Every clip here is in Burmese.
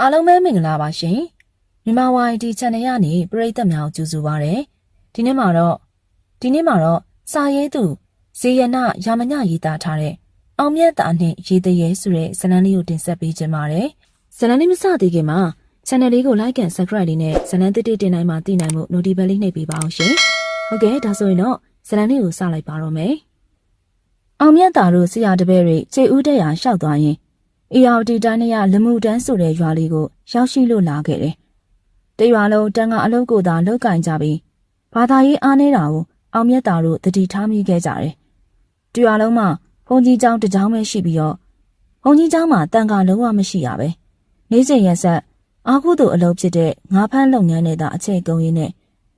အားလုံးပဲမင်္ဂလာပါရှင်မြန်မာဝိုင်ဒီ channel ရနေပရိသတ်များကိုကြိုဆိုပါရစေဒီနေ့မှာတော့ဒီနေ့မှာတော့စာရေးသူဇေယနာရာမညရေးသားထားတဲ့အောင်မြတ်တာနဲ့ရေးတရေဆိုတဲ့ဇာတ်လမ်းလေးကိုတင်ဆက်ပေးခြင်းပါတယ်ဇာတ်လမ်းလေးမစသေးခင်မှာ channel လေးကို like and subscribe လေးနဲ့ဇာတ်လမ်းတစ်တစ်တင်တိုင်းမှာသိနိုင်မှု notification လေးနှိပ်ပေးပါအောင်ရှင်ဟုတ်ကဲ့ဒါဆိုရင်တော့ဇာတ်လမ်းလေးကိုစလိုက်ပါတော့မယ်အောင်မြတ်တာတို့ဆရာတပည့်တွေခြေဦးတက်ရာရှောက်သွားရင် အေယာဝတီတိုင်းရလမှုတန်းဆိုတဲ့ရွာလေးကိုရောက်ရှိလို့လာခဲ့တယ်။တရွာလုံးတန်းကအလုပ်ကိုသာလုပ်ကင်ကြပြီးဘာသာရေးအားနေတာကိုအောင်မြတ်တာတို့တတိထားမိခဲ့ကြတယ်။တရွာလုံးမှာဘုံကြီးကျောင်းတစ်ကျောင်းပဲရှိပြီးတော့ဘုံကြီးကျောင်းမှာတန်ခါလုံးဝမရှိရပဲ။နေစဉ်ရက်ဆက်အာဟုသူအလုပ်ဖြစ်တဲ့ငါးဖမ်းလုပ်ငန်းနဲ့သာအခြေကုန်ရင်းနဲ့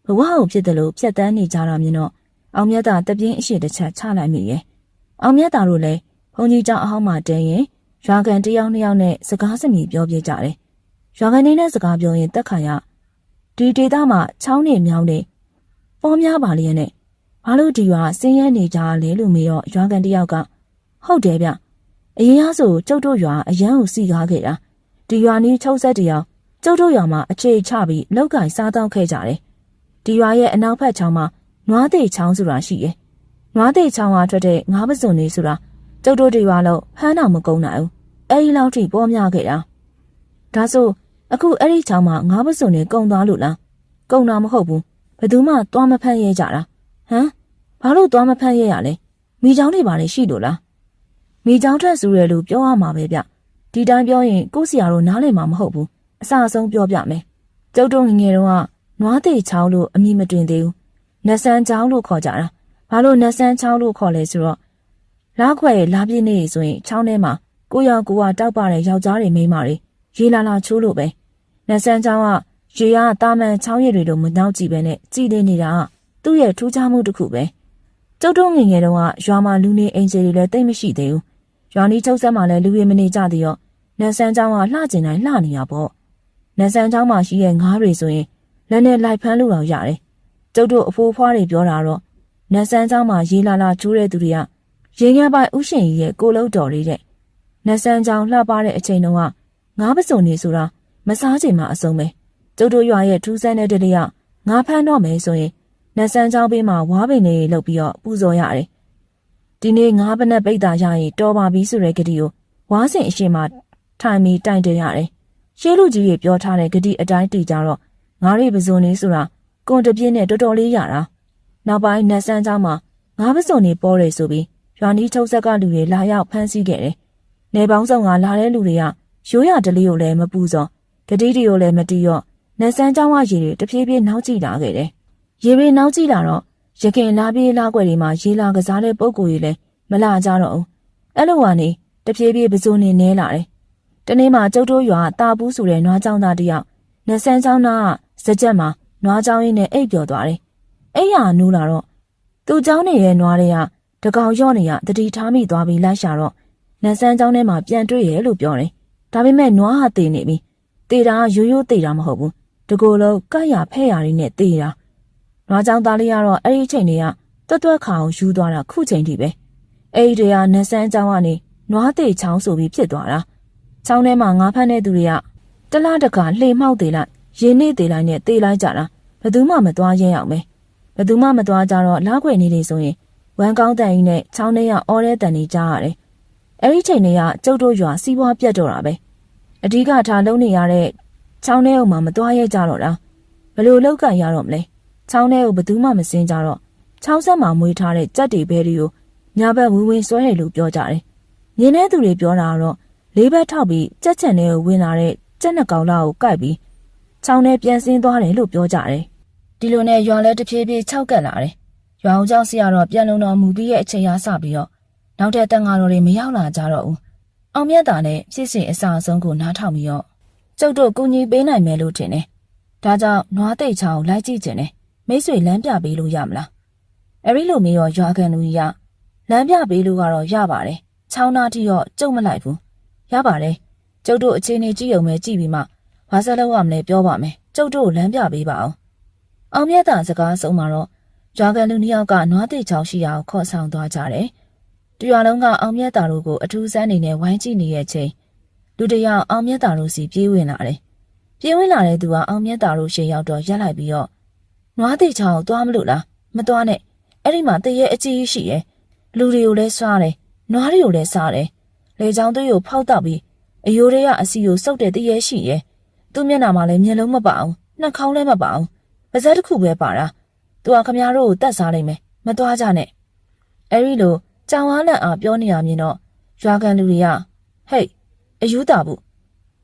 ဘဝကိုဖြစ်တယ်လို့ဖြတ်တန်းနေကြတာမြင်တော့အောင်မြတ်တာတပြင်းအရှိတစ်ချက်ချလိုက်မိရဲ့။အောင်မြတ်တာတို့လည်းဘုံကြီးကျောင်းအဟောင်းမှာတန်းရင် ရွာကန်တယောက်နှစ်ယောက်နဲ့စကားစမြည်ပြောပြကြတယ်။ရွာကန်နေနဲ့စကားပြောရင်တက်ခါရဒီဒေသမှာချောင်းနေမြောင်းနေပေါ်များပါလျက်နဲ့ဘာလို့ဒီရွာဆင်းရဲနေကြလဲလို့မေးတော့ရွာကန်တယောက်ကဟုတ်တယ်ဗျ။အရင်ကဆိုကျုပ်တို့ရွာအရန်ကိုစီကားခဲ့တာ။ဒီရွာနီးချုပ်ဆက်တယောက်ကျုပ်တို့ရွာမှာအခြေချပြီးလောက်ကင်စားတော့ခဲ့ကြတယ်။ဒီရွာရဲ့အနောက်ဘက်ချောင်းမှာနွားသေးချောင်းဆိုတာရှိရဲ့။နွားသေးချောင်းကထွက်တဲ့ငါးပစုံလေးဆိုတာ ကျုပ်တို့တွေရွာလုံးဟမ်းတော့မကုန်းနိုင်ဘူးအဲ့ဒီလောက်ထိပေါ်များခဲ့တာဒါဆိုအခုအဲ့ဒီချောင်းမှာငါးပစုံနေကုံသွားလို့လားကုံတာမဟုတ်ဘူးဘယ်သူမှသွားမဖမ်းရဲကြတာဟမ်ဘာလို့သွားမဖမ်းရဲရလဲမိချောင်းတွေပါလေရှိလို့လားမိချောင်းထက်စုရလို့ပြောရမှာပဲဗျဒီတိုင်းပြောရင်ကိုဆရာတို့နားလည်မှာမဟုတ်ဘူးအစအဆုံးပြောပြမယ်ကျုပ်တို့ငငယ်တုန်းကနွားသေးချောင်းလို့အမည်မတွင်သေးဘူးနတ်ဆန်းချောင်းလို့ခေါ်ကြတာဘာလို့နတ်ဆန်းချောင်းလို့ခေါ်လဲဆိုတော့ လားခွဲလာပြည့်နေဆိုရင်ချောင်းထဲမှာကိုရောကိုကတောက်ပတဲ့ယောက်ျားတွေမိန်းမတွေရေလာလာချိုးလို့ပဲနတ်ဆန်းချောင်းကရေရတာမန်ချောင်းရည်တွေလိုမနှောက်ကြည့်ပဲနဲ့ကြည်နေနေတာကသူ့ရဲ့ထူးခြားမှုတစ်ခုပဲကျုပ်တို့ငငယ်တုန်းကရွာမှာလူနေအင်ဂျီတွေလည်းတိတ်မရှိသေးဘူးရွာနီးချုပ်ဆက်မှာလည်းလူတွေမနေကြသေးရောနတ်ဆန်းချောင်းကလှကျင်တိုင်းလှနေရပေါ့နတ်ဆန်းချောင်းမှာရှိတဲ့ငါးတွေဆိုရင်လက်နဲ့လိုက်ဖမ်းလို့တော့ရတယ်ကျုပ်တို့အဖိုးဖွားတွေပြောတာတော့နတ်ဆန်းချောင်းမှာရေလာလာချိုးတဲ့သူတွေက ရေငယ်ပိုင်ဥရှင်ကြီးရဲ့ကိုလုံးတော်လေးတဲ့နတ်ဆန်းချောင်းလှပတဲ့အချိန်တုန်းကငါးပစုံနေဆိုတာမစားချိန်မှအဆုံးပဲကျုပ်တို့ရွာရဲ့ထူးဆန်းတဲ့တလေးကငါဖမ်းတော့မယ်ဆိုရင်နတ်ဆန်းချောင်းဘေးမှာဝါပင်လေးလှုပ်ပြီးတော့ပူဇော်ရတယ်ဒီနေ့ငါးပနက်ပိတ်တာရရင်တော်ပါပြီဆိုတဲ့ဂတိကိုဝါစင်အရှိမထိုင်ပြီးတိုင်တယ်ရတယ်ရှေးလူကြီးတွေပြောထားတဲ့ဂတိအတိုင်းတည်ကြတော့ငါးရိပစုံနေဆိုတာကွန်တပြင်းနဲ့တော်တော်လေးရတာနောက်ပိုင်းနတ်ဆန်းချောင်းမှာငါးပစုံနေပေါ်တယ်ဆိုပြီး ရွာနီးချုပ်ဆက်ကလူတွေလာရောက်ဖမ်းဆီးခဲ့တယ်။နေပေါင်းဆောင်ကလာတဲ့လူတွေကရိုးရတလေးကိုလည်းမပူစော်ဂတိတွေကိုလည်းမတီးရော့နတ်ဆန်းကျောင်းဝရေတွေတဖြည်းဖြည်းနောက်ကျလာခဲ့တယ်။ရေတွေနောက်ကျလာတော့ရခင်လာပြေးလာွက်တွေမှာရေလာကစားတဲ့ပုံကိုကြီးလည်းမလာကြတော့ဘူး။အဲ့လိုကနေတဖြည်းဖြည်းပစိုးနေနေလာတယ်။တနေ့မှကျုပ်တို့ရွာတာပူးဆိုတဲ့နွားကျောင်းသားတယောက်နတ်ဆန်းကျောင်းသားကစကြက်မှာနွားကျောင်းရင်းနဲ့အိပ်ပျော်သွားတယ်။အဲ့ရနူးလာတော့သူ့ကျောင်းနေတဲ့နွားတွေက တကောင်ရော့နေရတတိထားမိသွားပြီးလိုက်ရှာတော့နန်းစမ်းချောင်းထဲမှာပြန်တွေ့ရလို့ပြောတယ်။ဒါပေမဲ့နွားဟာတည်နေပြီ။တည်တာရိုးရိုးတည်တာမဟုတ်ဘူး။တကိုယ်လုံးကရဖဲ့ရလေးနဲ့တည်တာ။နွားချောင်းသားလေးကတော့အဲ့ဒီချိန်တွေကတွတ်တွတ်ခါအောင်ယူသွားတာခုချိန်ထိပဲ။အဲ့ဒီတွေကနန်းစမ်းချောင်းကနေနွားတည်ချောင်းဆိုပြီးဖြစ်သွားတာ။ချောင်းထဲမှာငါးဖက်တဲ့သူတွေကတလားတကာလှေမှောက်သေးလိုက်ရင်းနေသေးလိုက်နဲ့တေးလိုက်ကြတာဘယ်သူမှမသွားရဲအောင်ပဲဘယ်သူမှမသွားကြတော့လားခွေနေနေဆိုရင် ဝမ်းကောင်းတန်ကြီးနဲ့ချောင်းထဲကအော်ရဲတန်ကြီးကြားရတယ်။အဲဒီချိန်တွေကကျုပ်တို့ရွာစီးပွားပြတ်တော့တာပဲ။အဓိကထားလုံးနေရတဲ့ချောင်းထဲအုံမှာမသွားရဲကြတော့တာ။ဘလို့လောက်ကန်ရတော့မလဲ။ချောင်းထဲကိုဘသူမှမစင်းကြတော့ချောင်းဆက်မှာမွေးထားတဲ့ကြက်တွေဘဲတွေကိုညာဘက်ဝင်းဝင်းဆွဲတယ်လို့ပြောကြတယ်။မြင်တဲ့သူတွေပြောတာကတော့လေးဘက်ထောက်ပြီးကြက်ချန်ထဲကိုဝင်လာတဲ့ကြက်နှကောင်လာကိုကိုက်ပြီးချောင်းထဲပြန်ဆင်းသွားတယ်လို့ပြောကြတယ်။ဒီလိုနဲ့ရွာလဲတဖြည်းဖြည်းခြောက်ကက်လာတယ်။ ရွာအောင်ကြောင့်ဆရာတော်ပြန်လုံတော်မူပြီးရဲ့အချိန်ရစပြီးတော့နောက်တဲ့တန်ဃာတော်တွေမရောက်လာကြတော့ဘူး။အောင်မြတ်တာနဲ့ဖြစ်စဉ်အစအဆုံးကိုနားထောင်ပြီးတော့ကျုပ်တို့ကူညီပေးနိုင်မယ်လို့ထင်တယ်။ဒါကြောင့်နွားသိတ်ချောင်းလိုက်ကြည့်ခြင်းနဲ့မိတ်ဆွေလမ်းပြပေးလို့ရမလား။အဲဒီလိုမျိုးရောရွာကန်လူကြီးကလမ်းပြပေးလို့ကတော့ရပါတယ်။ချောင်းသားတိတော့ကြုံမလိုက်ဘူး။ရပါတယ်။ကျုပ်တို့အခြေအနေကြည့်ုံပဲကြည့်ပြီးမှဘာဆက်လုပ်ရမလဲပြောပါမယ်။ကျုပ်တို့လမ်းပြပေးပါအောင်။အောင်မြတ်တာစကားဆုံးမှာတော့ ရွာကန်လူနှစ်ယောက်ကနွားသိချောင်းရှိရာကိုခေါ်ဆောင်သွားကြတယ်။တရွာလုံးကအောင်မြတ်တာတို့ကိုအထူးဆန်းနေနဲ့ဝိုင်းကြည့်နေရဲ့ချိန်လူတစ်ယောက်အောင်မြတ်တာတို့စီပြေးဝင်လာတယ်ပြေးဝင်လာတဲ့သူကအောင်မြတ်တာတို့ရှေ့ရောက်တော့ရက်လိုက်ပြီးတော့နွားတိတ်ချောင်းသွားမလို့လားမသွားနဲ့အဲ့ဒီမှာတရေအကြီးရှိရဲ့လူတွေကိုလည်းစားတယ်နွားတွေကိုလည်းစားတယ်လေချောင်းသွေးကိုဖောက်တော့ပြီးအယိုးတွေကအစီကိုစုပ်တဲ့တရေရှိရဲ့သူ့မျက်နှာမှာလည်းမျက်လုံးမပအောင်နှာခေါင်းလည်းမပအောင်ပါးစပ်တစ်ခုပဲပါတာ သူကခမားတို့ကိုတတ်စားလိုက်မယ်မသွားကြနဲ့အဲ့ဒီလိုကြောင်ဝါလက်အားပြောနေရမြင်တော့ရွာကန်လူတွေကဟေးအယူတာဘူး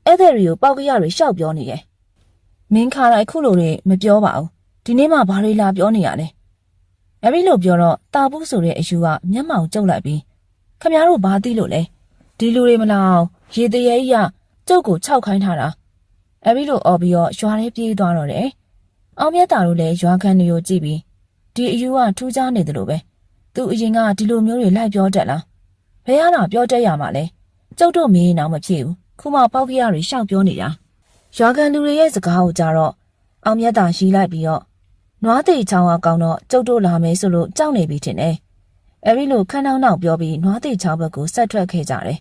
အဲ့တဲ့တွေကိုပောက်ကရတွေရှောက်ပြောနေရဲ့မင်းခါတိုင်းခုလိုတွေမပြောပါဘူးဒီနေ့မှဘာတွေလာပြောနေရလဲအဲ့ဒီလိုပြောတော့တာဘူးဆိုတဲ့အယူကမျက်မှောင်ကျုပ်လိုက်ပြီးခမားတို့ဘာသိလို့လဲဒီလူတွေမလာအောင်ရေတရေကြီးကကျုပ်ကိုခြောက်ခိုင်းထားတာအဲ့ဒီလိုអော်ပြီးတော့ရွာထဲပြေးသွားတော့တယ် အောင်မြတ်တာတို့လည်းရွာခံတွေကိုကြည့်ပြီးဒီအယူကထူးခြားနေတယ်လို့ပဲသူအရင်ကဒီလိုမျိုးတွေလိုက်ပြောတတ်လားဘယ်ရတာပြောတတ်ရမှာလဲကျုပ်တို့မင်းအောင်မဖြစ်ဘူးခုမှပေါက်ခရတွေရှောက်ပြောနေတာရွာခံလူတွေရဲ့စကားကိုကြားတော့အောင်မြတ်တာရှိလိုက်ပြီးတော့နွားသိချောင်းကကောင်းတော့ကျုပ်တို့လာမယ်ဆိုလို့ကြောက်နေပြီထင်တယ်အဲ့ဒီလိုခန်းနှောင်းနှောင်းပြောပြီးနွားသိချောင်းဘက်ကိုဆက်ထွက်ခဲ့ကြတယ်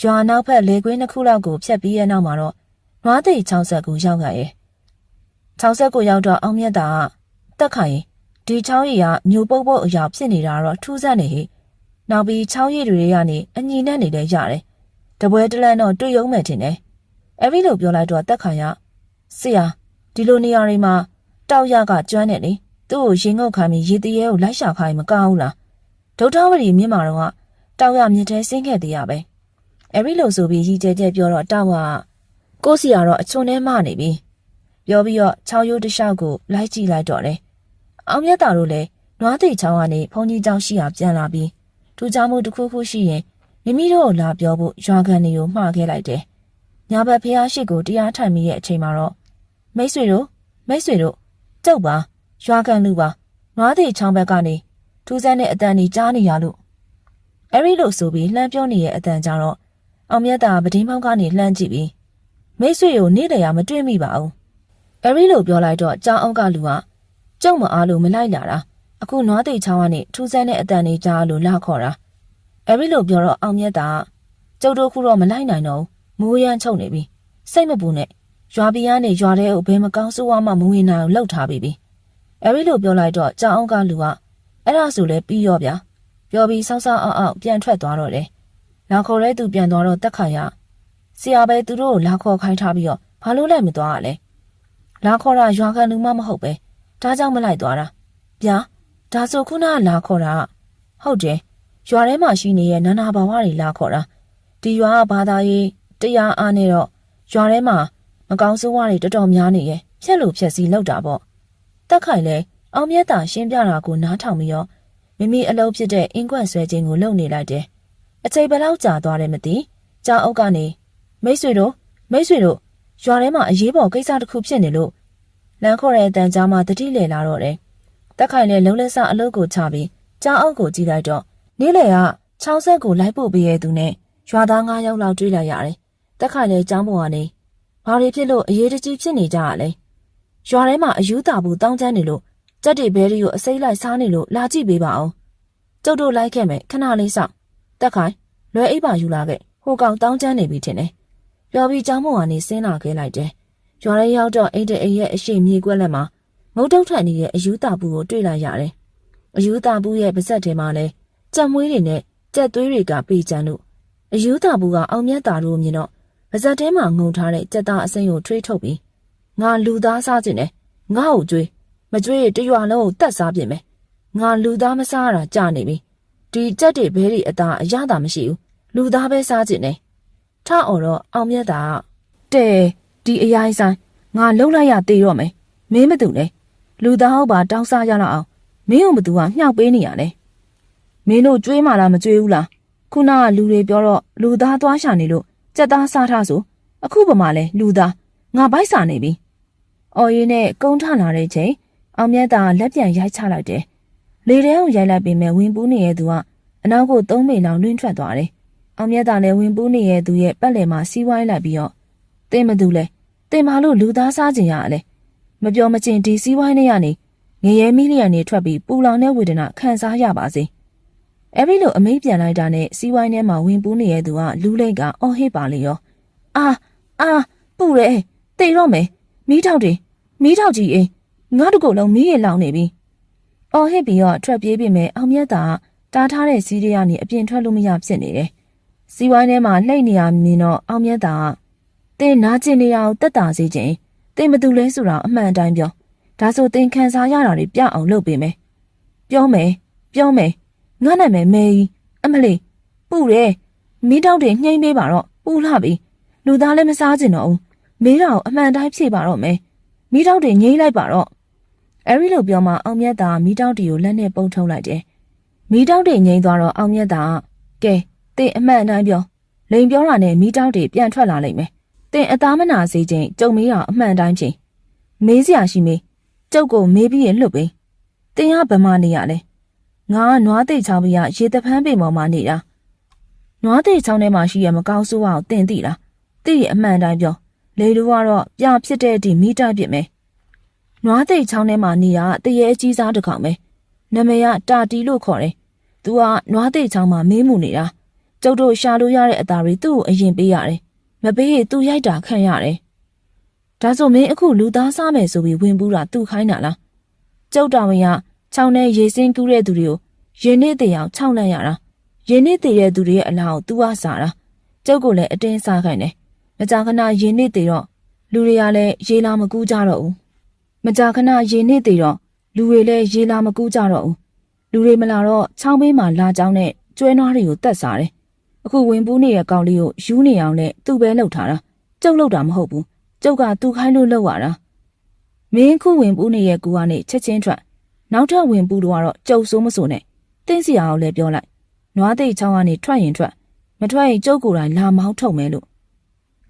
ရွာနောက်ဘက်လေကွင်းတစ်ခုလောက်ကိုဖြတ်ပြီးရဲ့နောက်မှာတော့နွားသိချောင်းဆက်ကိုရောက်လာရဲ့ ချောင်းဆက်ကိုရောက်တော့အောင်မြတ်တာကတက်ခိုင်ဒီချောင်းရည်ကမျိုးပုတ်ပုတ်အရာဖြစ်နေတာတော့ထူးဆန်းနေဟိနောက်ပြီးချောင်းရည်တွေကနေအညီနဲ့နေလဲရတယ်တပွဲတလန့်တော့တွေ့ရုံမဲ့ထင်တယ်အဲ့ဒီလိုပြောလိုက်တော့တက်ခိုင်ကဆရာဒီလိုနေရာတွေမှာတောက်ရကကျွမ်းနေလေသူ့ကိုရင်ငုတ်ခံပြီးရေတရေကိုလိုက်ရှာခိုင်းမကောင်းဘူးလားဒုထဝရီမြင့်မာတော့ကတောက်ရမြင့်ထဲဆင်းခဲ့သေးရပဲအဲ့ဒီလိုဆိုပြီးရီကျဲကျဲပြောတော့တောက်ကကိုစီကတော့အချွန်ထဲမှနေပြီ ပြောပြီးတော့ချောင်းရိုးတစ်လျှောက်ကိုလိုက်ကြည့်လိုက်တော့တယ်။အောင်မြတ်တာတို့လည်းနွားသိချောင်းကနေဘုံကြီးကျောင်းရှိရာပြန်လာပြီးထူးခြားမှုတစ်ခုခုရှိရင်မိမိတို့ကိုလာပြောဖို့ရွာခံတွေကိုမှားခဲ့လိုက်တယ်။ညာဘက်ဖះရှိကိုတရားထိုင်မိတဲ့အချိန်မှာတော့မိတ်ဆွေတို့မိတ်ဆွေတို့ကြောက်ပါရွာခံလူပါနွားသိချောင်းဘက်ကနေထူးဆန်းတဲ့အတန်ကြီးကြားနေရလို့အဲဒီလိုဆိုပြီးလှမ်းပြောနေတဲ့အတန်ကြတော့အောင်မြတ်တာပဒင်းပေါင်းကနေလှမ်းကြည့်ပြီးမိတ်ဆွေကိုနေ့တရာမတွေ့မိပါဘူး အဲ့ဒီလိုပြောလိုက်တော့ကြောင်းအောက်ကလူကကျုံမအားလို့မလိုက်လာတာအခုနွားသိချောင်းကနေထူးဆန်းတဲ့အတန်ကြီးကြားလို့လာခေါ်တာအဲ့ဒီလိုပြောတော့အောင်မြတ်တာကျုပ်တို့ခုတော့မလိုက်နိုင်တော့ဘူးမိုးရမ်းချုပ်နေပြီစိတ်မပူနဲ့ရွာပြည်ကနေရွာထဲကိုဘယ်မကောင်းဆိုးဝါးမှမဝင်နိုင်အောင်လှုပ်ထားပြီပြီအဲ့ဒီလိုပြောလိုက်တော့ကြောင်အောင်ကလူကအဲ့ဒါဆိုလဲပြီးရောဗျာပြောပြီးဆောက်ဆောက်အောင်အောင်ပြန်ထွက်သွားတော့တယ်လာခေါ်တဲ့သူပြန်သွားတော့တက်ခါရဆရာပဲသူတို့ကိုလာခေါ်ခိုင်းထားပြီးတော့ဘာလို့လိုက်မသွားရလဲ လာခေါ်တာရွာခံလူမှမဟုတ်ပဲဒါကြောင့်မလိုက်သွားတာဗျာဒါဆိုခုနကလာခေါ်တာဟုတ်တယ်ရွာထဲမှာရှိနေတဲ့နာနာဘာဝတွေလာခေါ်တာဒီရွာကဘာသာရေးတရားအားနဲ့တော့ရွာထဲမှာမကောင်းဆိုးဝါးတွေတော်တော်များနေရဲ့ဖြက်လို့ဖြက်စီလောက်တာပေါ့တက်ခိုင်လဲအောင်မြတ်တာရှင်းပြတာကိုနားထောင်ပြီးတော့မိမိအလုပ်ဖြစ်တဲ့အင်းကွက်ဆွဲခြင်းကိုလုပ်နေလိုက်တယ်အချိန်ဘယ်လောက်ကြာသွားတယ်မသိကြောင်အုပ်ကနေမိတ်ဆွေတို့မိတ်ဆွေတို့ ရွာထဲမှာအရေးပေါ်ကိစ္စတစ်ခုဖြစ်နေလို့လမ်းခေါ်တဲ့အတန်ကြားမှာတတိလေလာတော့တယ်တက်ခိုင်လဲလုံးလက်စအလုပ်ကိုချပြီးကြောင်အုပ်ကိုကြည့်လိုက်တော့နေ့လယ်ကချောင်းဆက်ကိုလိုက်ပို့ပေးရသူနဲ့ရွာသား9ယောက်လောက်တွေ့လိုက်ရတယ်။တက်ခိုင်လဲចောင်းပေါ်ကနေဘာတွေဖြစ်လို့အရေးတကြီးဖြစ်နေကြရလဲ။ရွာထဲမှာအယူတာဘူးတောင်းချမ်းနေလို့ကြက်တွေဘဲတွေကိုအစိမ့်လိုက်စားနေလို့လာကြည့်ပေးပါအောင်။ကျုပ်တို့လိုက်ခဲ့မယ်ခဏလေးစောင့်။တက်ခိုင်လွယ်အိပ်ပါယူလာခဲ့ဟိုကောင်တောင်းချမ်းနေပြီထင်တယ်။ ပြောပြီးចောင်းပေါ်ကနေဆင်းလာခဲ့လိုက်တယ်။ရွာထဲရောက်တော့အိတ်တအိတ်ရဲ့အရှိမြေကွက်လက်မှာငုတ်တုတ်ထန်နေတဲ့အယူတာဘူးကိုတွေ့လိုက်ရတယ်။အယူတာဘူးရဲ့ပါဇက်ထဲမှာလည်းကြက်မွေးတွေနဲ့ကြက်သွေးတွေကပေးချမ်းလို့အယူတာဘူးကအောင်မြတ်တာတို့မြင်တော့ပါဇက်ထဲမှာငုံထားတဲ့ကြက်သားအစိမ်းကိုထွေးထုတ်ပြီးငါလူသားစားခြင်းနဲ့ငါ့ကိုကြွေးမကြွေးတရွာလုံးကိုတတ်စားပြင်မယ်ငါလူသားမစားရတာကြာနေပြီဒီကြက်တွေဘဲတွေအသားအရသာမရှိဘူးလူသားပဲစားခြင်းနဲ့ ထအော်တော့အောင်မြတ်တာတဲဒီအရိုင်းဆိုင်ငါလှုပ်လိုက်ရသေးတော့မယ်မင်းမတူနဲ့လူသားဟုတ်ပါတောင်းစားရတော့အောင်မင်းတို့ဘသူကမြှောက်ပေးနေရလဲမင်းတို့ကြွေးမှလားမကြွေးဘူးလားခုနကလူတွေပြောတော့လူသားသွားရှာနေလို့ကြက်သားစားထားဆိုအခုပမာလဲလူသားငါဘိုက်စာနေပြီအော်ရီနဲ့ကုန်းထလာတဲ့ချိန်အောင်မြတ်တာလက်ပြန်ရိုက်ချလိုက်တယ်လေထဲကိုရိုက်လိုက်ပေမဲ့ဝင်ပူးနေတဲ့သူကအနောက်ကိုသုံးမိန်လောက်လွင့်ထွက်သွားတယ် အောင်မြတ်တာလည်းဝင်ပူးနေတဲ့သူရဲ့ပတ်လည်မှာစီးဝိုင်းလိုက်ပြီးတော့တင်းမသူလဲတင်ပါလို့လူသားစားခြင်းရလဲမပြောမချင်းဒီစီးဝိုင်းနဲ့ရနေငရဲမီလီယံနေထွက်ပြီးပူလောင်တဲ့ဝေဒနာခံစားရပါစေ။အဲ့ဒီလိုအမိတ်ပြန်လိုက်တာနဲ့စီးဝိုင်းထဲမှာဝင်ပူးနေတဲ့သူကလူးလိတ်ကအော်ဟစ်ပါလေရောအာအာပူရဲတေတော့မယ်မီးထောက်တယ်မီးထောက်ကြီးအေးငါတို့ကလုံးမီးရလောင်နေပြီအော်ဟစ်ပြီးတော့ထွက်ပြေးပြီမဲ့အောင်မြတ်တာတားထားတဲ့စီးတွေကနေအပြင်ထွက်လို့မရဖြစ်နေတယ် စီဝိုင်းထဲမှာလှိတ်နေရမြင်တော့အောင်မြတ်တာတင်းနာကျင်နေရအောင်တက်တာစေခြင်းတင်းဘသူလဲဆိုတာအမှန်အတိုင်းပြောဒါဆိုတင်းခံစားရတာတွေပြအောင်လုပ်ပေးမယ်ပြောမယ်ပြောမယ်ငါနာမည်မေကြီးအမလေးပူတယ်မီးတောက်တွေနှိမ့်ပေးပါတော့ပူလာပြီလူသားလည်းမစားကျင်တော့ဘူးမေးတာကိုအမှန်တိုင်းဖြေပါတော့မယ်မီးတောက်တွေငိမ့်လိုက်ပါတော့အဲဒီလိုပြောမှအောင်မြတ်တာမီးတောက်တွေကိုလက်နဲ့ပုံထုတ်လိုက်တယ်မီးတောက်တွေငိမ့်သွားတော့အောင်မြတ်တာကဲတ င်းအမှန်အတိုင်းပြောလိန်ပြောတာနဲ့မီးတောက်တွေပြန်ထွက်လာလိမ့်မယ်တင်းအသားမနာစေခြင်းကြုံမေးတာအမှန်တိုင်းဖြေမေးစရာရှိမေးကျုပ်ကိုမေးပြီးရင်လွတ်ပေးတင်းကဗမာနေရလဲငါကနွားသိတ်ချောင်းပြီးရေတဖန်းပင်ပေါ်မှာနေတာနွားသိတ်ချောင်းထဲမှာရှိရမကောင်းဆိုးအောင်တင်းသိလားသိရအမှန်တိုင်းပြောလေလူကတော့ပြဖြစ်တဲ့အထိမိတိုက်ပြစ်မယ်နွားသိတ်ချောင်းထဲမှာနေရတရေအကြီးစားတစ်ကောင်ပဲနမရတာတီလို့ခေါ်တယ်သူကနွားသိတ်ချောင်းမှာမင်းမှုနေတာ ကျုပ်တို့ရှာလို့ရတဲ့အသားတွေသူ့ကိုအရင်ပေးရတယ်မပေးရင်သူရိုက်တာခံရတယ်ဒါဆိုမင်းအခုလူသားစားမယ်ဆိုပြီးဝင်ပူးတာသူခိုင်းတာလားကျုပ်တော်ဝင်ကချောင်းနဲ့ရေစင်းကူးတဲ့သူတွေကိုရင်နစ်တရောင်ခြောက်လိုက်ရတာရင်နစ်တည်တဲ့သူတွေရဲ့အလားကိုသူကစားတာကျုပ်ကလည်းအတင်းစားခိုင်းတယ်မကြာခဏရင်နစ်တည်တော့လူတွေကလည်းရေလာမကူးကြတော့ဘူးမကြာခဏရင်နစ်တည်တော့လူတွေလည်းရေလာမကူးကြတော့ဘူးလူတွေမလာတော့ချောင်းဘေးမှာလာကြောင်းနဲ့ကျွဲနွားတွေကိုတတ်စားတယ် အခုဝင်ပူးနေတဲ့ကောင်လေးကိုယူနေအောင်နဲ့သူ့ပဲလှုပ်ထားတာကျုပ်လှုပ်တာမဟုတ်ဘူးကျုပ်ကသူ့ခိုင်းလို့လှုပ်ရတာမင်းခုဝင်ပူးနေတဲ့ကူကနေချက်ချင်းထွက်နောက်ထပ်ဝင်ပူးတော့ကတော့ကြုံစိုးမစိုးနဲ့တင်းစီအောင်လည်းပြောလိုက်နွားသိတ်ချောင်းကနေထွက်ရင်ထွက်မထွက်ရင်ကျုပ်ကိုယ်တိုင်လာမောင်းထုတ်မယ်လို့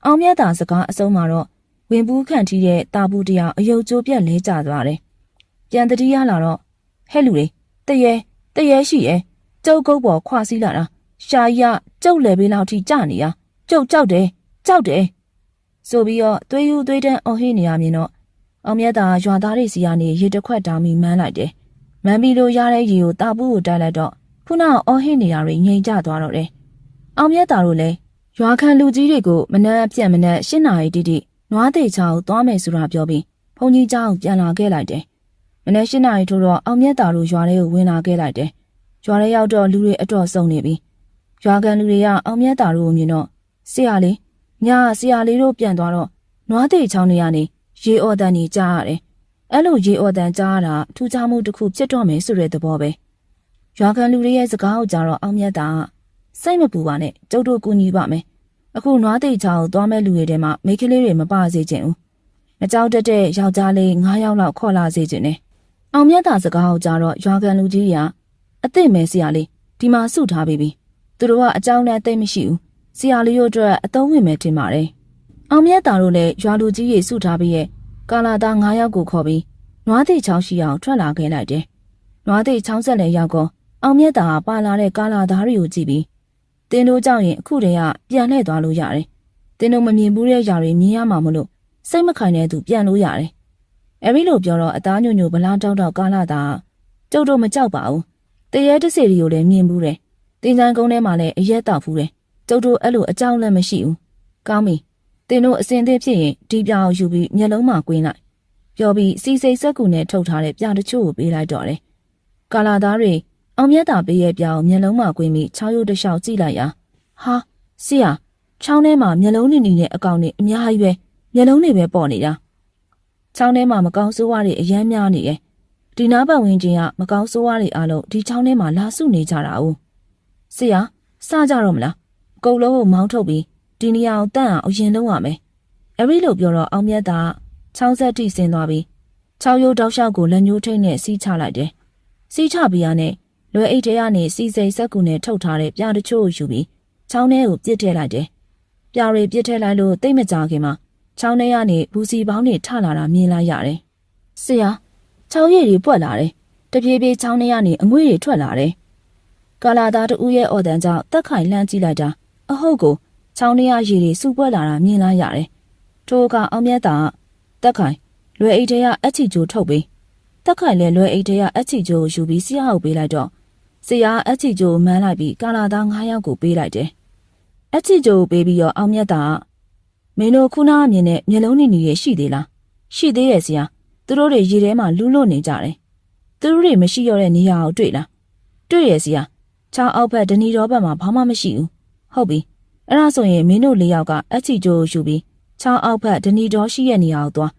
အောင်မြတ်တာစကားအဆုံးမှာတော့ဝင်ပူးခန့်ထီးတဲ့တာဘူးတရားအယုတ်ကျိုးပြက်လဲကျသွားတယ်ပြန်တတိယလာတော့ဟဲ့လူတွေတရေတရေရှိရဲ့ကျုပ်ကုတ်ပေါ်ခွာစည်းလာတာ ရှာရကျုပ်လေဘေးလောက်ထိကြနေရကျုပ်ကြောက်တယ်ကြောက်တယ်ဆိုပြီးတော့သွေးယူသွေးတန်းအော်ဟစ်နေရမြင်တော့အောင်မြတ်တာရွာသားတွေစီကနေရေတစ်ခွက်တောင်းပြီးမန်းလိုက်တယ်မန်းပြီးလို့ရတဲ့ရေကိုတာပူကိုတိုက်လိုက်တော့ခုနအော်ဟစ်နေရတွေငြိမ်ကျသွားတော့တယ်အောင်မြတ်တာတို့လည်းရွာခံလူကြီးတွေကိုမနှက်အပြက်မနှက်ရှင်းနာရီတိတိနွားသေးချောင်းသွားမယ်ဆိုတာပြောပြီးဘုံကြီးเจ้าပြန်လာခဲ့လိုက်တယ်မနှက်ရှင်းနာရီထို့တော့အောင်မြတ်တာတို့ရွာထဲကိုဝင်လာခဲ့လိုက်တယ်ရွာထဲရောက်တော့လူတွေအတော်စုံနေပြီ ရွာကန်လူတွေကအောင်မြတ်တာတို့ကိုမြင်တော့ဆရာလေးညာဆရာလေးတို့ပြန်သွားတော့နွားသေးချောင်းတွေကနေရေအော်တန်ကြီးကြားရတယ်။အဲ့လိုရေအော်တန်ကြားရတာထူးခြားမှုတစ်ခုဖြစ်တော့မယ်ဆိုတဲ့သဘောပဲ။ရွာကန်လူတွေရဲ့စကားကိုကြားတော့အောင်မြတ်တာစိတ်မပူပါနဲ့ကျုပ်တို့ကူညီပါမယ်။အခုနွားသေးချောင်းကိုသွားမဲ့လူတွေထဲမှာမိကလေးတွေမပါစေချင်ဘူး။မကြောက်တတ်တဲ့ယောက်ျားလေး9ယောက်လောက်ခေါ်လာစေချင်တယ်။အောင်မြတ်တာစကားကိုကြားတော့ရွာကန်လူကြီးကအသိမဲဆရာလေးဒီမှာစုထားပြီးပြီ။ သူတို့ကအကြောင်းနဲ့သိမရှိဘူး။ဆရာလေးတို့အတွက်အသုံးဝင်မယ်ထင်ပါတယ်။အောင်မြတ်တာတို့လည်းရွာလူကြီးရေစုထားပြီးရဲ့ကာလာသား9ယောက်ကိုခေါ်ပြီးနွားသိချောင်းရှိအောင်ထွက်လာခဲ့လိုက်တယ်။နွားသိချောင်းဆက်လည်းရောက်ကောအောင်မြတ်တာပါလာတဲ့ကာလာသားတွေကိုကြည့်ပြီးတင်းတို့ကြောင့်ရင်အခုတည်းကပြန်လှည့်သွားလို့ရတယ်။တင်းတို့မမြင်ဘူးတဲ့ຢာတွေမြင်ရမှာမလို့စိတ်မခိုင်တဲ့သူပြန်လို့ရတယ်။အဲဒီလိုပြောတော့အသားညိုညိုဗလားတောက်တော့ကာလာသားကျုပ်တို့မကြောက်ပါဘူး။တရေတစီတွေကိုလည်းမြင်ဘူးတယ်။ တင်းချန်ကုန်းထဲမှာလည်းအရက်တောက်ဘူးတယ်။ကျုပ်တို့အဲ့လိုအကြောင်းလည်းမရှိဘူး။ကောင်းပြီ။တင်းတို့အစင်သေးဖြစ်ရင်ဒီပြောင်ယူပြီးမျက်လုံးမှာကွင်းလိုက်။ပြောပြီးစီစိတ်ဆက်ကူနဲ့ထုတ်ထားတဲ့ပြားတချို့ကိုပေးလိုက်တော့တယ်။ကာလာသားတွေအောင်မြတ်တာပေးရဲ့ပြောင်မျက်လုံးမှာကွင်းပြီးချောင်းရုပ်တစ်လျှောက်ကြည့်လိုက်ရာဟာဆရာချောင်းထဲမှာမျက်လုံးနေနေတဲ့အကောင်တွေအများကြီးပဲမျက်လုံးတွေပဲပေါ်နေတာချောင်းထဲမှာမကောင်းဆိုးဝါးတွေအယမ်းများနေရဲ့ဒီနားပတ်ဝန်းကျင်ကမကောင်းဆိုးဝါးတွေအားလုံးဒီချောင်းထဲမှာလာစုနေကြတာ哦 ဆရာစကြတော့မလားအကုန်လုံးကိုမောင်းထုတ်ပြီးဒီနေရာကိုတန့်အောင်အရင်လုံးရမယ်အဲ့ဒီလိုပြောတော့အောင်မြတ်တာချောင်းဆက်ထိဆင်းသွားပြီးချောင်းရိုးတောက်လျှောက်ကိုလက်ညှိုးထိတ်နဲ့စီးချလိုက်တယ်စီးချပြီးရနဲ့လွယ်အိတ်ထဲကနေစီစိမ်စက်ကူနဲ့ထုတ်ထားတဲ့ပြားတချို့ကိုယူပြီးချောင်းထဲကိုပြစ်ထည့်လိုက်တယ်။ပြားတွေပြစ်ထည့်လိုက်လို့တိတ်မကြခင်မှာချောင်းထဲကနေဘူးစီပေါင်းတွေထလာတာမြင်လိုက်ရတယ်။ဆရာချောင်းရည်တွေပွက်လာတယ်။တပြေးပြေးချောင်းထဲကနေအငွေ့တွေထွက်လာတယ်။ ကာလာသားတူရဲ့အော်တန်ကြောင့်တက်ခိုင်လှမ်းကြည့်လိုက်တာအဟုတ်ကိုချောင်းထဲကရည်တွေစုပွက်လာတာမြင်လိုက်ရတယ်။ထိုကအောင်မြတ်တာတက်ခိုင်လွယ်အိတ်ထဲကအချီကျိုးထုတ်ပြီးတက်ခိုင်လည်းလွယ်အိတ်ထဲကအချီကျိုးကိုယူပြီးဆရာကိုပေးလိုက်တော့ဆရာအချီကျိုးမန်းလိုက်ပြီးကာလာသား9ယောက်ကိုပေးလိုက်တယ်။အချီကျိုးပေးပြီးတော့အောင်မြတ်တာမင်းတို့ခုနအမြင်နဲ့မျက်လုံးနေနေရရှိသေးလားရှိသေးရဲ့ဆရာသူတို့တွေရေထဲမှာလူးလွတ်နေကြတယ်သူတို့တွေမရှိရတဲ့နေရာကိုတွေ့လားတွေ့ရဲ့ဆရာ ချောင်းအောက်ဘက်ဒနီတော်ဘက်မှာဘာမှမရှိဘူးဟုတ်ပြီအဲ့ဒါဆိုရင်မင်းတို့လေးယောက်ကအချီကျိုးကိုယူပြီးချောင်းအောက်ဘက်ဒနီတော်ရှိရဲ့နေရာကိုသွား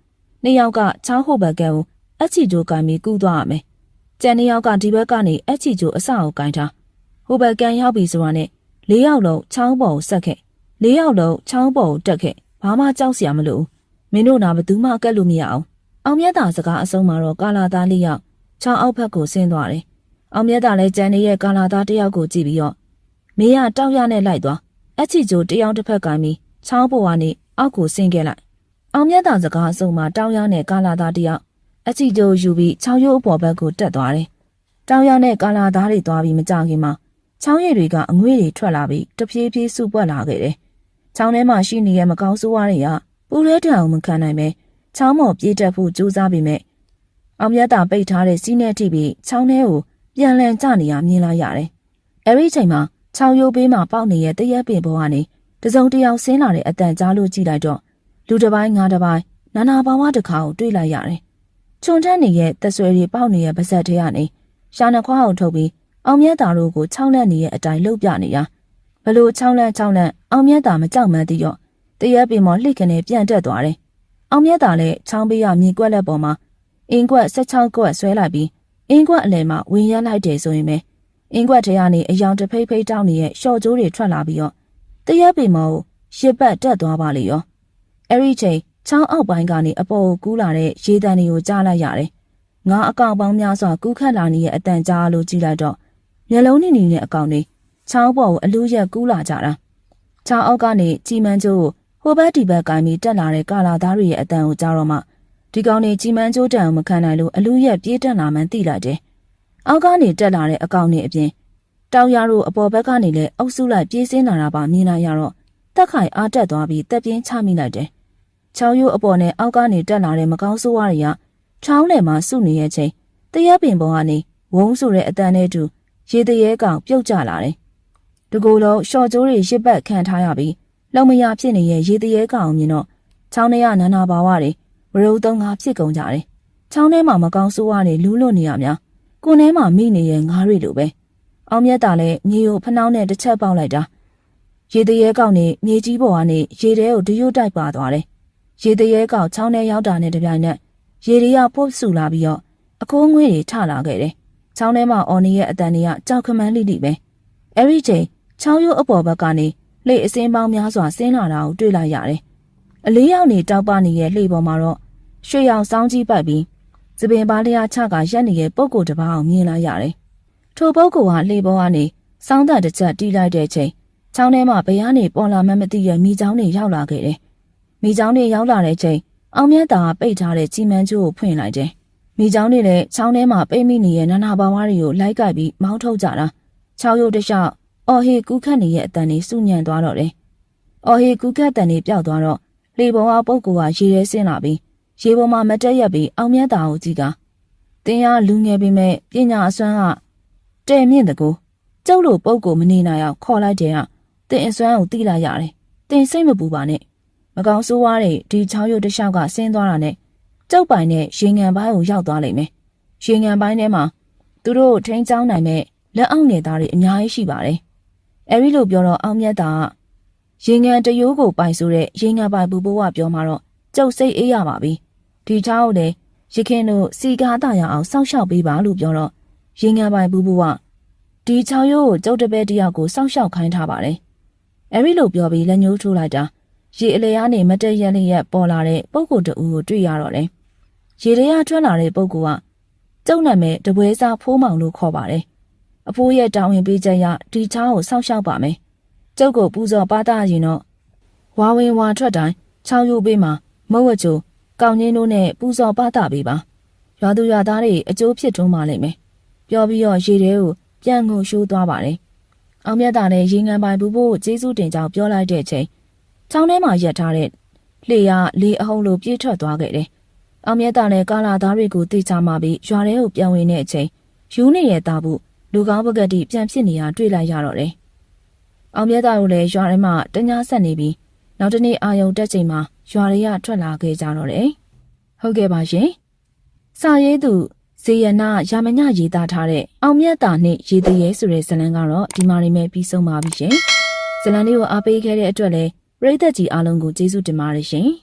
နှစ်ယောက်ကချောင်းဟိုဘက်ကကိုအချီကျိုးကင်ပြီးကူးသွားရမယ်ကျန်နှစ်ယောက်ကဒီဘက်ကနေအချီကျိုးအစကိုကင်ထားဟိုဘက်ကန်ရောက်ပြီဆိုတာနဲ့လေးယောက်လုံးချောင်းပေါ်ကိုဆက်ခဲ့လေးယောက်လုံးချောင်းပေါ်ကိုတက်ခဲ့ဘာမှကြောက်စရာမလိုဘူးမင်းတို့နာဘယ်သူမှကက်လို့မရအောင်အောင်မြတ်တာစကားအဆုံးမှာတော့ကာလာသားလေးယောက်ချောင်းအောက်ဘက်ကိုဆင်းသွားတယ် အောင်မြတ်တာလည်းကြံနေတဲ့ကာလာသားတစ်ယောက်ကိုကြည့်ပြီးတော့မေးရတောက်ရနဲ့လိုက်သွားအချီကျိုးတစ်ယောက်တစ်ဖက်ကင်ပြီးချောင်းပေါ်ကနေအောက်ကိုဆင်းခဲ့လိုက်အောင်မြတ်တာစကားအဆုံးမှာတောက်ရနဲ့ကာလာသားတစ်ယောက်အချီကျိုးယူပြီးချောင်းရိုးအပေါ်ဘက်ကိုတက်သွားတယ်တောက်ရနဲ့ကာလာသားတွေသွားပြီးမကြခင်မှာချောင်းရည်တွေကအငွေ့တွေထွက်လာပြီးတဖြည်းဖြည်းစုပွက်လာခဲ့တယ်ချောင်းထဲမှာရှိနေတဲ့မကောင်းဆိုးဝါးတွေကပူရဲတံအောင်မခံနိုင်ပဲချောင်းမော်ပြေးတက်ဖို့ကြိုးစားပေမဲ့အောင်မြတ်တာပိတ်ထားတဲ့စီးနဲ့ထိပြီးချောင်းထဲကို ပြန်လည်ကျနေရမြင်လာရတယ်။အဲဒီချိန်မှာချောင်းရိုးဘေးမှာပေါက်နေတဲ့တရက်ပင်ပေါ်ကနေတစုံတယောက်ဆင်းလာတဲ့အတန်ကြားလို့ကြည့်လိုက်တော့လူတစ်ပိုင်းငါးတစ်ပိုင်းနာနာဘာဝတစ်ခါကိုတွေ့လိုက်ရတယ်။ခြုံထက်နေတဲ့သက်ဆွဲတွေပေါက်နေတဲ့ပါဇက်ထဲကနေရှာနှခွားအောင်ထုတ်ပြီးအောင်မြတ်တာတို့ကိုချောင်းလက်နေတဲ့အတိုင်းလှုပ်ပြနေရဘလို့ချောင်းလန့်ချောင်းလန့်အောင်မြတ်တာမကြောက်မှန်းသိတော့တရက်ပင်မော်လှိကနေပြန်တက်သွားတယ်။အောင်မြတ်တာလည်းချောင်းပေးရမြေကွက်လက်ပေါ်မှာအင်းကွက်16ကွက်ဆွဲလိုက်ပြီး အင်းကွက်အလယ်မှာဝင်ရလိုက်တယ်ဆိုရင်ပဲအင်းကွက်ထဲကနေအယောင်တဖိတ်ဖိတ်တောင်းနေတဲ့ရှော့ကျိုးတွေထွက်လာပြီးတော့တရက်ပင်မော်ကိုရစ်ပတ်တက်သွားပါလေရော။အဲ့ဒီချိန်ချောင်းအောက်ပိုင်းကနေအပေါ်ကိုကူးလာတဲ့ရေတံတွေကိုကြားလိုက်ရတယ်။ငါအကောင်ပေါင်းများစွာကူးခတ်လာနေတဲ့အတန်ကြားလို့ကြည့်လိုက်တော့မျက်လုံးနေနေတဲ့အကောင်တွေချောင်းပေါ်ကိုအလူရက်ကူးလာကြတာချောင်းအောက်ကနေကြီမန်းကျိုးဟိုဘက်ဒီဘက်ကင်ပြီးတက်လာတဲ့ကာလာသားတွေရဲ့အတန်ကိုကြားတော့မှ ဒီကောင်တွေကြီမန်းကျိုးတန်ကိုမခံနိုင်လို့အလူရက်ပြေးတက်လာမှန်းသိလိုက်တယ်အောက်ကနေတက်လာတဲ့အကောင်တွေအပြင်တောင်ရတို့အပေါ်ဘက်ကနေလည်းအုပ်စုလိုက်ပြေးစင်းလာတာပါမြင်လာရတော့တက်ခိုင်အားတက်သွားပြီးတက်ပြင်းချမိလိုက်တယ်ချောင်းရိုးအပေါ်နဲ့အောက်ကနေတက်လာတဲ့မကောင်းဆိုးဝါးတွေကချောင်းထဲမှာစုနေရဲ့ချိန်တရက်ပင်ပေါ်ကနေဝုန်းဆိုတဲ့အတန်နဲ့တူရေတရေကောင်ပြုတ်ကျလာတယ်။တကူလုံးရှော့ကျိုးတွေရစ်ပတ်ခံထားရပြီးလုံမရဖြစ်နေတဲ့ရေတရေကောင်မြင်တော့ချောင်းထဲကနာနာဘာဝတွေ ဝရုံသုံးငါဖြစ်ကုန်ကြတယ်။ချောင်းထဲမှာမကောင်းဆိုးဝါးတွေလူးလွတ်နေရများကိုယ်ထဲမှာမိနေရဲ့ငါးတွေလိုပဲ။အောင်မြတ်တာလည်းမြေကိုဖနှောင်းနဲ့တစ်ချက်ပေါက်လိုက်တာ။ရေတရေကောင်နေမြေကြီးပေါ်ကနေရေထဲကိုဒရွတ်တိုက်ပါသွားတယ်။ရေတရေကောင်ချောင်းထဲရောက်တာနဲ့တပြိုင်နက်ရေတွေကပုတ်ဆူလာပြီးတော့အခိုးငွေ့တွေထလာခဲ့တယ်။ချောင်းထဲမှာအော်နီရဲ့အတန်တွေကကြောက်ခမန်းလိလိပဲ။အဲဒီချိန်ချောင်းရိုးအပေါ်ဘက်ကနေလှေအစင်းပေါင်းများစွာဆင်းလာတာကိုတွေ့လိုက်ရတယ်။အလေးရောက်နေတောက်ပနေတဲ့လှေပေါ်မှာတော့ ရွှေရောင်စောင်းကြီးပတ်ပြီးသပင်ပါလျာချကရက်နေတဲ့ပုံကိုယ်တစ်ပါးအောင်မြင်လာရတယ်။ထိုပုံကိုယ်ကလှေပေါ်ကနေစောင်းတတစ်ချက်တီးလိုက်တဲ့ချိန်ချောင်းထဲမှာဘရားနေပေါ်လာမှမသိရမိချောင်းတွေရောက်လာခဲ့တယ်။မိချောင်းတွေရောက်လာတဲ့ချိန်အောင်မြတ်တာပိတ်ထားတဲ့ကြီးမန်းကျိုးကိုဖွင့်လိုက်တယ်။မိချောင်းတွေလည်းချောင်းထဲမှာပိတ်မိနေတဲ့နာနာဘာဝါတွေကိုလိုက်ကိုက်ပြီးမောင်းထုတ်ကြတာ။ချောင်းရုပ်တစ်လျှောက်အော်ဟေကူးခတ်နေရဲ့အတန်လေးစုညံသွားတော့တယ်။အော်ဟေကူးခတ်တန်လေးပျောက်သွားတော့လေပေါ်ကပုတ်ကူကရေထဲဆင်းလာပြီး ရေပေါ်မှာမတက်ရက်ပြီးအောင်မြတ်တာကိုကြည့်ကတင်းရလူငယ်ပေမဲ့ပညာအစွမ်းကတဲ့မြင့်တကူကျုပ်လိုပုတ်ကိုမနေနိုင်အောင်ခေါ်လိုက်တဲ့ကတင်းအစွမ်းကိုတိလိုက်ရတယ်။တင်းစိတ်မပူပါနဲ့။မကောင်းဆိုးဝါးတွေဒီချောင်းရုပ်တစ်လျှောက်ကဆင်းသွားတာနဲ့ကျုပ်ပိုင်နဲ့ရေငံပိုင်းကိုရောက်သွားလိမ့်မယ်။ရေငံပိုင်းထဲမှာသူတို့ထိန်းချောင်းနိုင်မဲ့လက်အောက်နေသားတွေအများကြီးရှိပါတယ်။အဲဒီလိုပြောတော့အောင်မြတ်တာကရေငံတရိုးကိုပိုင်ဆိုတဲ့ရေငံပိုင်ပူပိုးကပြောမှတော့ ကျုပ်စိတ်အေးရပါပြီ။ဒီချောင်းကိုလည်းရခင်တို့စီကားတရအောင်စောင့်ရှောက်ပေးပါလို့ပြောတော့ရေငံပိုင်ပူပိုးကဒီချောင်းရိုးကိုကျုပ်တပည့်တယောက်ကိုစောင့်ရှောက်ခိုင်းထားပါတယ်။အဲဒီလိုပြောပြီးလက်ညှိုးထိုးလိုက်တာရေအလေကနေမတက်ရက်လျက်ပေါ်လာတဲ့ပုံကိုတူကိုတွေ့ရတော့တယ်။ရေထဲကထွက်လာတဲ့ပုံကကျုပ်နာမည်တပွဲစားဖိုးမောင်လို့ခေါ်ပါတယ်။အဖိုးရဲ့တောင်းဝင်ပေးချက်ရဒီချောင်းကိုစောင့်ရှောက်ပါမယ်။ကျုပ်ကိုပူဇော်ပါတာရင်တော့ဝါဝင်ဝါထွက်တိုင်းချောင်းရိုးပေးမှာ မုတ်ဝချိုကောင်းချင်းတို့နဲ့ပူဇော်ပါတာပေးပါ။ရွာသူရွာသားတွေအကျိုးဖြစ်ထုံးပါလိမ့်မယ်။ပြောပြီးတော့ရေထဲကိုပြန်ငုံရှိုးသွားပါတယ်။အောင်မြတ်တာနဲ့ရေငန်ပိုင်ဘူးဖို့ကျေးဇူးတင်ကြောင်းပြောလိုက်တဲ့ချိန်ချောင်းထဲမှာရက်ထားတဲ့လှေရလေအဟုံလိုပြေးထွက်သွားခဲ့တယ်။အောင်မြတ်တာနဲ့ကာလာသားတွေကိုတေချာမှပြီးရွာထဲကိုပြန်ဝင်တဲ့အချိန်ယူနေရတာဘူးလူကောင်းပကတိပြန်ဖြစ်နေတာတွေ့လိုက်ရတော့တယ်။အောင်မြတ်တာတို့လည်းရွာထဲမှာတညာဆက်နေပြီးနောက်တစ်နေ့အာယုံတက်ချိန်မှာ ရွာတွေကထွက်လာခဲ့ကြတော့တယ်။ဟုတ်ကဲ့ပါရှင်။စာရေးသူဇေယနာရာမညရေးသားထားတဲ့အောင်မြတ်တာနဲ့ရေတရေဆိုတဲ့ဇာတ်လမ်းကတော့ဒီမှာနေမဲ့ပြီးဆုံးပါပြီရှင်။ဇာတ်လမ်းလေးကိုအားပေးခဲ့တဲ့အတွက်လည်းပရိသတ်ကြီးအားလုံးကိုကျေးဇူးတင်ပါတယ်ရှင်။